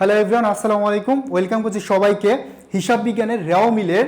Hello everyone আসসালামু আলাইকুম। Welcome করছি সবাইকে হিসাব বিজ্ঞানের রেও মিলের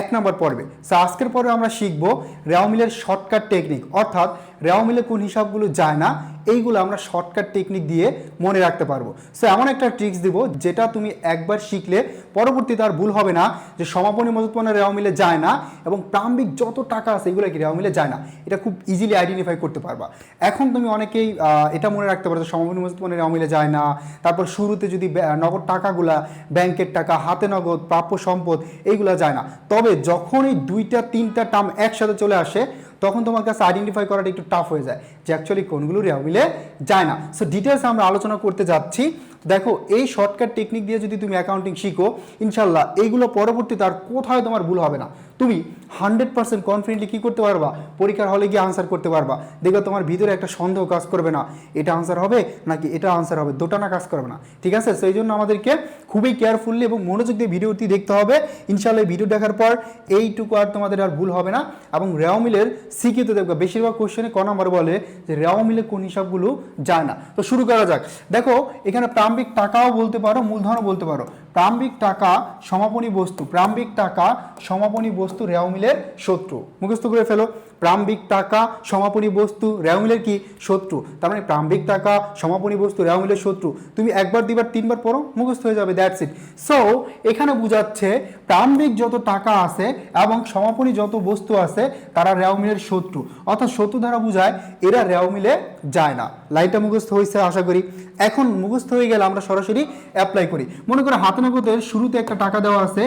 এক নম্বর পর্বে। সো আজকের পর্বে আমরা শিখব রেও মিলের শর্টকাট টেকনিক অর্থাৎ রেও মিলে কোন হিসাবগুলো যায় না, এইগুলো আমরা শর্টকাট টেকনিক দিয়ে মনে রাখতে পারব। সো এমন একটা ট্রিক্স দিব যেটা তুমি একবার শিখলে পরবর্তীতে আর ভুল হবে না যে সমাপনী মজুতপণ্য রেওয়া মিলে যায় না এবং প্রাম্বিক যত টাকা আছে এগুলো কি রেওয়া মিলে যায় না, এটা খুব ইজিলি আইডেন্টিফাই করতে পারবা। এখন তুমি অনেকেই এটা মনে রাখতে পারো যে সমাপনী মজুতপণ্য রেও মিলে যায় না, তারপর শুরুতে যদি নগদ টাকাগুলা, ব্যাংকের টাকা, হাতে নগদ, প্রাপ্য সম্পদ, এইগুলা যায় না। তবে যখন এই দুইটা, তিনটা টার্ম একসাথে চলে আসে তখন তোমার কাছে আইডেন্টিফাই করাটা একটু টাফ হয়ে যায়। যে অ্যাকচুয়ালি কোনগুলো রেও মিলে যায় না। সো ডিটেলস আমরা আলোচনা করতে যাচ্ছি। দেখো, এই শর্টকাট টেকনিক দিয়ে যদি তুমি অ্যাকাউন্টিং শিখো ইনশাল্লাহ এইগুলো পরবর্তীতে আর কোথায় তোমার ভুল হবে না। তুমি হান্ড্রেড পার্সেন্ট কনফিডেন্টলি কী করতে পারবা? পরীক্ষার হলে গিয়ে আনসার করতে পারবা। দেখবে তোমার ভিতরে একটা সন্দেহ কাজ করবে না। এটা আনসার হবে নাকি এটা আনসার হবে? দুটানা কাজ করবে না। ঠিক আছে? সেই জন্য আমাদেরকে খুবই কেয়ারফুলি এবং মনোযোগ দিয়ে ভিডিওটি দেখতে হবে। ইনশাল্লাহ ভিডিও দেখার পর এইটুকু আর তোমাদের আর ভুল হবে না। এবং রেও মিলের শিখিত দেখবে, বেশিরভাগ কোশ্চেনে ক নম্বর বলে যে রেও মিলে কোন হিসাবগুলো যায় না। তো শুরু করা যাক। দেখো, এখানে প্রারম্ভিক টাকাও বলতে পারো, মূলধনও বলতে পারো। প্রাম্বিক টাকা সমাপনী বস্তু প্রাম্বিক টাকা সমাপনী বস্তু রেও মিলের শত্রু। মুখস্থ করে ফেলো। প্রাম্বিক টাকা সমাপনী বস্তু রেও মিলের কি? শত্রু। তার মানে প্রাম্বিক টাকা সমাপনী বস্তু রেও মিলের শত্রু। তুমি একবার, দুইবার, তিনবার পড়ো, মুখস্থ হয়ে যাবে দ্যাটস ইট সো এখানে বোঝাচ্ছে প্রাম্বিক যত টাকা আছে এবং সমাপনী যত বস্তু আছে, তারা রেও মিলের শত্রু। অর্থাৎ শত্রু দ্বারা বোঝায়, এরা রেও মিলে যায় না। লাইনটা মুখস্থ হয়েছে, আশা করি। এখন মুখস্থ হয়ে গেলে আমরা সরাসরি অ্যাপ্লাই করি। মনে করো হাতে শুরুতে একটা টাকা দেওয়া আছে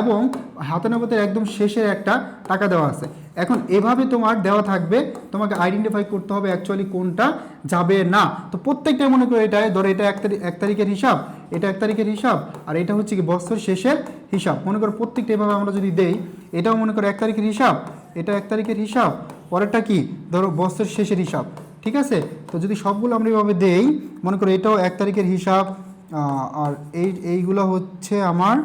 এবং হাতনগদের একদম শেষের একটা টাকা দেওয়া আছে। এখন এভাবে তোমার দেওয়া থাকবে, তোমাকে আইডেন্টিফাই করতে হবে অ্যাকচুয়ালি কোনটা যাবে না। তো প্রত্যেকটা মনে করো এটা ধরো এটা এক তারিখ, এক তারিখের হিসাব, এটা এক তারিখের হিসাব, আর এটা হচ্ছে কি বছর শেষের হিসাব। মনে করো প্রত্যেকটা এভাবে আমরা যদি দেই, এটাও মনে করো এক তারিখের হিসাব, এটা এক তারিখের হিসাব, পরেরটা কি? ধরো বছর শেষের হিসাব। ঠিক আছে? তো যদি সবগুলো আমরা এভাবে দেই, মনে করো এটাও এক তারিখের হিসাব আর এই, এইগুলো হচ্ছে আমার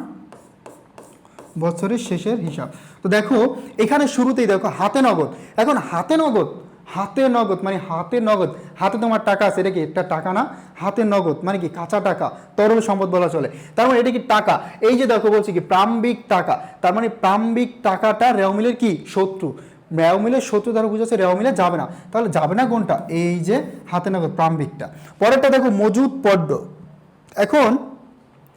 বছরের শেষের হিসাব। তো দেখো, এখানে শুরুতেই দেখো, হাতে নগদ। এখন হাতে নগদ হাতে নগদ মানে হাতে নগদ। হাতে তোমার টাকা আছে, এটা কি একটা টাকা না? হাতে নগদ মানে কি কাঁচা টাকা, তরল সম্পদ বলা চলে। তার মানে এটা কি টাকা? এই যে দেখো বলছি কি প্রাম্বিক টাকা। তার মানে প্রাম্বিক টাকাটা রেওমিলের কি? শত্রু। রেওমিলের শত্রু দ্বারা বুঝাচ্ছে রেওমিলে যাবে না। তাহলে যাবে না কোনটা? এই যে হাতে নগদ প্রাম্বিকটা পরেরটা দেখো, মজুদ পদ্ম এখন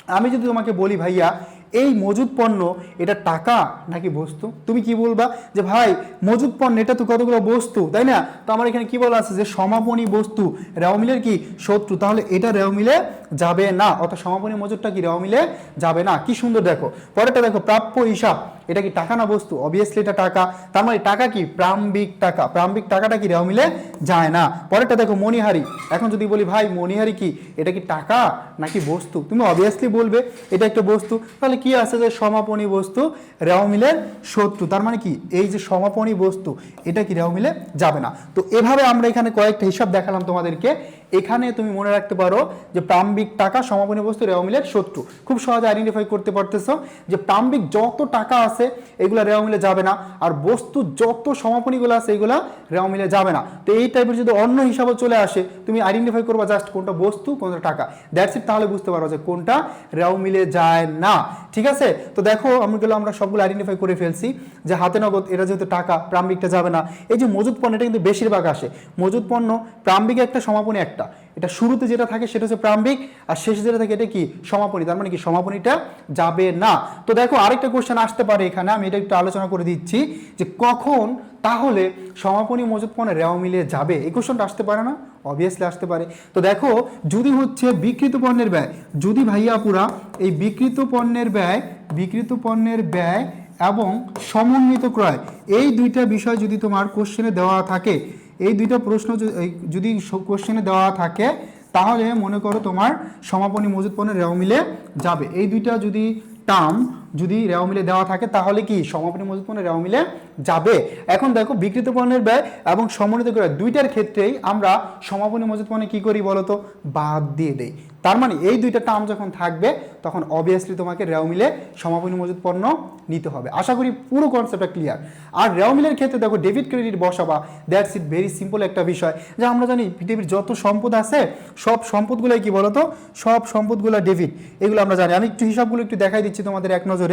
আমি যদি তোমাকে বলি, ভাইয়া, এই মজুদ পণ্য, এটা টাকা নাকি বস্তু? তুমি কি বলবা? যে, ভাই, মজুদ পণ্য, এটা তো কতগুলো বস্তু? তাই না? তো আমার এখানে কি বলা আছে? যে, সমাপনী বস্তু রেওমিলের কি শত্রু? তাহলে এটা রেওমিলে যাবে না। অর্থাৎ সমাপনী মজুদটা কি? রেওমিলে যাবে না। কি সুন্দর দেখো। পরেরটা দেখো, প্রাপ্য হিসাব। এটা কি টাকা না বস্তু? অবভিয়াসলি এটা টাকা। তার মানে টাকা কি? প্রাম্বিক টাকা। প্রাম্বিক টাকাটা কি রেওমিলে যায় না। পরেরটা দেখো মণিহারি। এখন যদি বলি, ভাই, মণিহারি কি? এটা কি টাকা নাকি বস্তু? তুমি অবভিয়াসলি বলবে, এটা একটা বস্তু। তাহলে কি আছে যে সমাপনী বস্তু? রেওমিলের শত্রু। তার মানে কি? এই যে সমাপনী বস্তু, এটা কি রেওমিলে যাবে না। তো এভাবে আমরা এখানে কয়েকটা হিসাব দেখালাম তোমাদেরকে। এখানে তুমি মনে রাখতে পারো যে প্রাম্বিক টাকা সমাপনী বস্তু রেওমিলের শত্রু। খুব সহজে আইডেন্টিফাই করতে পারতেছো যে প্রাম্বিক যত টাকা আছে, এগুলো রেওমিলে যাবে না। আর বস্তু যত সমাপনীগুলো আছে, এগুলা রেওমিলে যাবে না। তো এই টাইপের যদি অন্য হিসাবে চলে আসে, তুমি আইডেন্টিফাই করবা জাস্ট কোনটা বস্তু, কোনটা টাকা। দ্যাটস ইট তাহলে বুঝতে পারো যে কোনটা রেওমিলে যায় না। ঠিক আছে? তো দেখো আমগুলো আমরা সবগুলো আইডেন্টিফাই করে ফেলছি যে হাতে নগদ, এটা যেহেতু টাকা প্রাম্বিকটা যাবে না। এই যে মজুদ পণ্য এটা কিন্তু বেশিরভাগ আসে। মজুদ পণ্য প্রাম্বিক একটা সমাপনী একটা। এটা শুরুতে যেটা থাকে সেটা হচ্ছে প্রাম্বিক আর শেষে যেটা থাকে এটা কি? সমাপনী। তার মানে কি? সমাপনীটা যাবে না। তো দেখো আরেকটা কোশ্চেন আসতে পারে এখানে, আমি এটা একটু আলোচনা করে দিচ্ছি যে কখন তাহলে সমাপনী মজুদ পণ্য রেওয়া মিলিয়ে যাবে? এই কোশ্চেনটা আসতে পারে না অবভিয়াসলি আসতে পারে। তো দেখো, যদি হচ্ছে বিকৃত পণ্যের ব্যয়, যদি ভাইয়া পুরা এই বিকৃত পণ্যের ব্যয়, বিকৃত পণ্যের ব্যয় এবং সমন্বিত ক্রয়, এই দুইটা বিষয় যদি তোমার কোশ্চেনে দেওয়া থাকে এই দুইটা প্রশ্ন যদি- কোশ্চেনে দেওয়া থাকে, তাহলে মনে করো তোমার সমাপনী মজুদ পণ্যের রেও মিলে যাবে। এই দুইটা যদি টার্ম যদি রেওয়া মিলে দেওয়া থাকে, তাহলে কি সমাপনী মজুত পণ্য রেওয়া মিলে যাবে? এখন দেখো, বিকৃত পণ্যের ব্যয় এবং সমন্বিত করে দুইটার ক্ষেত্রেই আমরা সমাপনী মজুত পণ্যে কি করি বলতো? বাদ দিয়ে দেই। তার মানে এই দুইটা টার্ম যখন থাকবে, তখন অবভিয়াসলি তোমাকে রেও মিলে সমাপনী মজুত পণ্য নিতে হবে। আশা করি পুরো কনসেপ্টটা ক্লিয়ার আর রেও মিলের ক্ষেত্রে দেখো ডেবিট ক্রেডিট বসাবা দ্যাটস ইট ভেরি সিম্পল একটা বিষয়। যে আমরা জানি পৃথিবীর যত সম্পদ আছে, সব সম্পদগুলোই কি বলতো? সব সম্পদগুলো ডেবিট এগুলো আমরা জানি। আমি একটু হিসাবগুলো একটু দেখাই দিচ্ছি তোমাদের এক নজরে।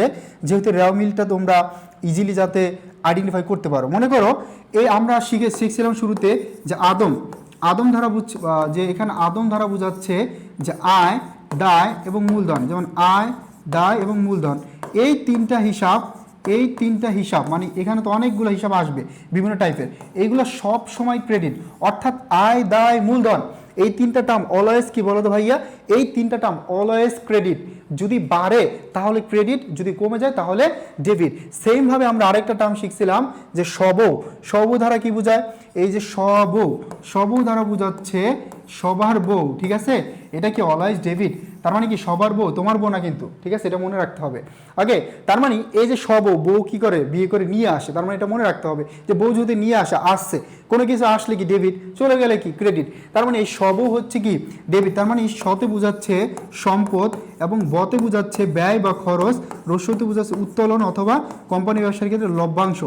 যেহেতু রেও মিলটা তোমরা ইজিলি যাতে আইডেন্টিফাই করতে পারো। মনে করো, এই আমরা শিখে শিখছিলাম শুরুতে যে আদম আদম ধারা বুঝ যে এখানে আদম ধারা বোঝাচ্ছে যে আয়, দায় এবং মূলধন। যেমন আয়, দায় এবং মূলধন। এই তিনটা হিসাব, এই তিনটা হিসাব মানে এখানে তো অনেকগুলো হিসাব আসবে বিভিন্ন টাইপের এইগুলো সব সময় ক্রেডিট অর্থাৎ আয়, দায়, মূলধন। এই তিনটা টার্ম অলওয়েজ কি বলো তো ভাইয়া? এই তিনটা টার্ম অলওয়েজ ক্রেডিট যদি বাড়ে, তাহলে ক্রেডিট যদি কমে যায়, তাহলে ডেবিট সেমভাবে আমরা আরেকটা টার্ম শিখছিলাম, যে সব সব ধারা কি বোঝায়? এই যে সব সব ধারা বোঝাচ্ছে সবার বউ, ঠিক আছে? এটা কি অলওয়েজ ডেভিড তার মানে কি সবার বউ? তোমার বউ না কিন্তু, ঠিক আছে? এটা মনে রাখতে হবে। ওকে তার মানে এই যে সব বউ কি করে? বিয়ে করে নিয়ে আসে। তার মানে এটা মনে রাখতে হবে যে বউ যদি নিয়ে আসে, আসছে, কোনো কিছু আসলে কি ডেবিট চলে গেলে কি? ক্রেডিট তার মানে এই সবও হচ্ছে কি? ডেবিট তার মানে এই শতে বোঝাচ্ছে সম্পদ এবং বতে বোঝাচ্ছে ব্যয় বা খরচ রস্যতে বোঝাচ্ছে উত্তোলন অথবা কোম্পানি ব্যবসার ক্ষেত্রে লভ্যাংশ।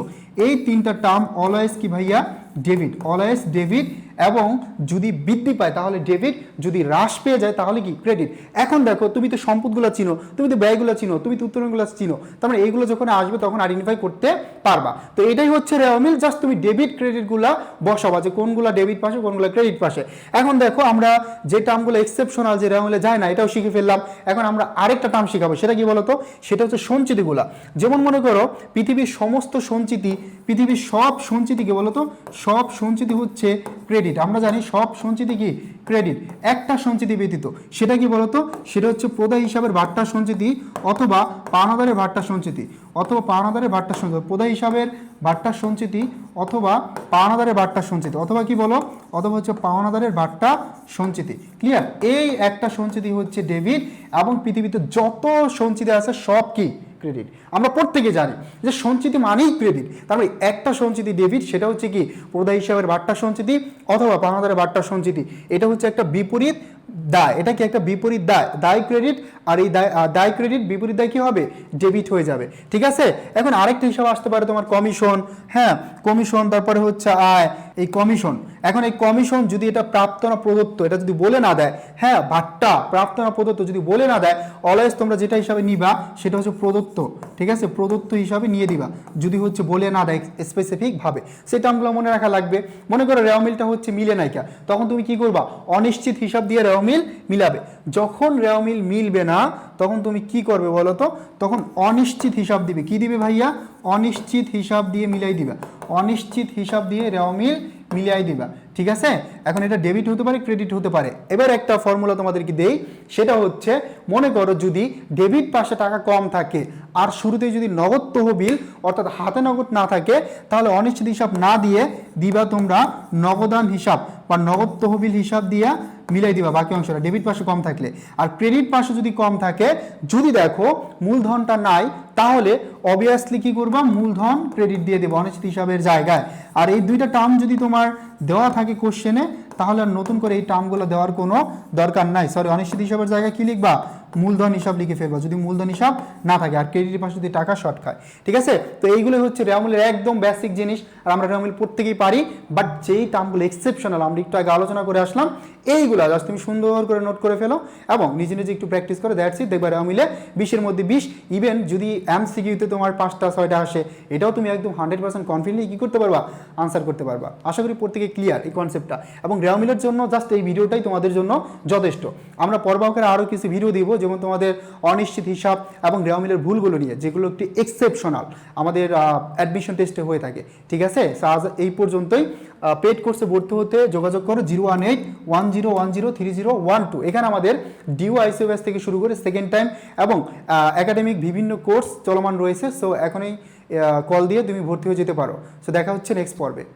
এই তিনটা টার্ম অলওয়েজ কি ভাইয়া? ডেবিট অলওয়েজ ডেবিট এবং যদি বৃদ্ধি পায়, তাহলে ডেবিট যদি হ্রাস পেয়ে যায়, তাহলে কি? ক্রেডিট। এখন দেখো, তুমি তো সম্পদগুলো চিনো, তুমি তো ব্যয়গুলো চিনো, তুমি তো উত্তোলনগুলো চিনো, তার মানে এইগুলো যখন আসবে, তখন আইডেন্টিফাই করতে পারবা। তো এটাই হচ্ছে রেওমিল জাস্ট তুমি ডেবিট ক্রেডিটগুলো বসাবা, যে কোনগুলো ডেবিট পাশে, কোনগুলো ক্রেডিট পাশে। এখন দেখো, আমরা যে টার্মগুলো এক্সেপশনাল যে রেওমিলে যায় না, এটাও শিখে ফেললাম। এখন আমরা আরেকটা টার্ম শিখাবো, সেটা কি বলতো? সেটা হচ্ছে সঞ্চিতিগুলা। যেমন মনে করো, পৃথিবীর সমস্ত সঞ্চিতি, পৃথিবীর সব সঞ্চিতিকে বলতো, সব সঞ্চিতি হচ্ছে ক্রেডিট আমরা জানি সব সঞ্চিতি কি? ক্রেডিট একটা সঞ্চিতি ব্যতীত। সেটা কি বলতো? সেটা হচ্ছে প্রদায় হিসাবের ভাট্টা সঞ্চিতি অথবা পাওনাদারের ভাট্টা সঞ্চিতি। অথবা পাওনাদারের ভাট্টা সঞ্চিতি। প্রদায় হিসাবের ভাট্টা সঞ্চিতি অথবা পাওনাদারের ভাট্টা সঞ্চিতি। অথবা কি বলো? অথবা হচ্ছে পাওনাদারের ভাট্টা সঞ্চিতি। ক্লিয়ার এই একটা সঞ্চিতি হচ্ছে ডেবিট এবং পৃথিবীতে যত সঞ্চিতি আছে সব কি? ক্রেডিট আমরা প্রত্যেকে জানি যে সঞ্চিতি মানেই ক্রেডিট তার মানে একটা সঞ্চিতি ডেবিট সেটা হচ্ছে কি প্রদায় হিসাবের বার্তা সঞ্চিতি অথবা পাওনাদারের বার্তা সঞ্চিতি। এটা হচ্ছে একটা বিপরীত দায়। এটা কি একটা বিপরীত দায়? দায় ক্রেডিট আর এই দায় ক্রেডিট বিপরীত দায় কি হবে? ডেবিট হয়ে যাবে। ঠিক আছে? এখন আরেকটা হিসাব আসতে পারে তোমার কমিশন হ্যাঁ কমিশন তারপরে হচ্ছে আয়, এই কমিশন এখন এই কমিশন যদি এটা প্রাপ্ত না প্রদত্ত, এটা যদি বলে না দেয় হ্যাঁ ভাট্টা প্রাপ্ত না প্রদত্ত যদি বলে না দেয় অলওয়েজ তোমরা যেটা হিসাবে নিবা, সেটা হচ্ছে প্রদত্ত। ঠিক আছে? প্রদত্ত হিসাবে নিয়ে দিবা। যদি হচ্ছে বলে না দেয় স্পেসিফিকভাবে সেই টার্মগুলো মনে রাখা লাগবে। মনে করো রেওয়া মিলটা হচ্ছে মিলে নাইকা। তখন তুমি কি করবা? অনিশ্চিত হিসাব দিয়ে রেওয়া মিল মিলাবে। যখন রেওমিল মিলবে না তখন তুমি কি করবে বলো তো? তখন অনিশ্চিত হিসাব দিবে। কি দিবে ভাইয়া? অনিশ্চিত হিসাব দিয়ে মিলাই দিবা। অনিশ্চিত হিসাব দিয়ে রেওমিল মিল মিলিয়ে দিবা। ঠিক আছে? এখন এটা ডেবিট হতে পারে ক্রেডিট হতে পারে। এবার একটা ফর্মুলা তোমাদেরকে দেই। সেটা হচ্ছে, মনে করো যদি ডেবিট পাশে টাকা কম থাকে আর শুরুতেই যদি নগদ তহবিল, অর্থাৎ হাতে নগদ না থাকে, তাহলে অনিশ্চিত হিসাব না দিয়ে দিবা তোমরা নগদান হিসাব বা নগদ তহবিল হিসাব দিয়া মিলাই দিবা বাকি অংশটা ডেবিট পাশে কম থাকলে। আর ক্রেডিট পাশে যদি কম থাকে, যদি দেখো মূলধনটা নাই, তাহলে অবভিয়াসলি কি করবা? মূলধন ক্রেডিট দিয়ে দেবো অনিশ্চিত হিসাবের জায়গায়। আর এই দুইটা টার্ম যদি তোমার দেওয়া থাকে কোশ্চেনে তাহলে আর নতুন করে এই টার্মগুলো দেওয়ার কোনো দরকার নাই। সরি অনিশ্চিত হিসাবের জায়গায় কি লিখবা? মূলধন হিসাব লিখে ফেলবা, যদি মূলধন হিসাব না থাকে, আর ক্রেডিটের পাশে যদি টাকা শর্ট খায়। ঠিক আছে? তো এইগুলো হচ্ছে রেয়ামুলের একদম বেসিক জিনিস, আর আমরা রেয়ামুল প্রত্যেকেই পারি বাট যেই টার্মগুলো এক্সেপশনাল আমরা একটু আগে আলোচনা করে আসলাম এইগুলো জাস্ট তুমি সুন্দর করে নোট করে ফেলো এবং নিজে নিজে একটু প্র্যাকটিস করে দ্যাটস ইট দেখবে রেয়ামিলে বিশের মধ্যে বিশ ইভেন যদি এমসিকিউতে তোমার পাঁচটা, ছয়টা আসে, এটাও তুমি একদম হান্ড্রেড পার্সেন্ট কনফিডেন্টলি কী করতে পারবা? আনসার করতে পারবা। আশা করি প্রত্যেকে ক্লিয়ার এই কনসেপ্টটা এবং রেয়ামিলের জন্য জাস্ট এই ভিডিওটাই তোমাদের জন্য যথেষ্ট। আমরা পর্বাকারে আরও কিছু ভিডিও দিব, যেমন তোমাদের অনিশ্চিত হিসাব এবং রেওয়ামিলের ভুলগুলো নিয়ে, যেগুলো একটি এক্সেপশনাল আমাদের অ্যাডমিশন টেস্টে হয়ে থাকে। ঠিক আছে? আজ এই পর্যন্তই। পেড কোর্সে ভর্তি হতে যোগাযোগ করো zero one eight one zero one zero three zero one two. এখানে আমাদের ডিউ আইসিওএস থেকে শুরু করে সেকেন্ড টাইম এবং একাডেমিক বিভিন্ন কোর্স চলমান রয়েছে। সো এখনই কল দিয়ে তুমি ভর্তি হয়ে যেতে পারো। সো দেখা হচ্ছে নেক্সট পর্বে।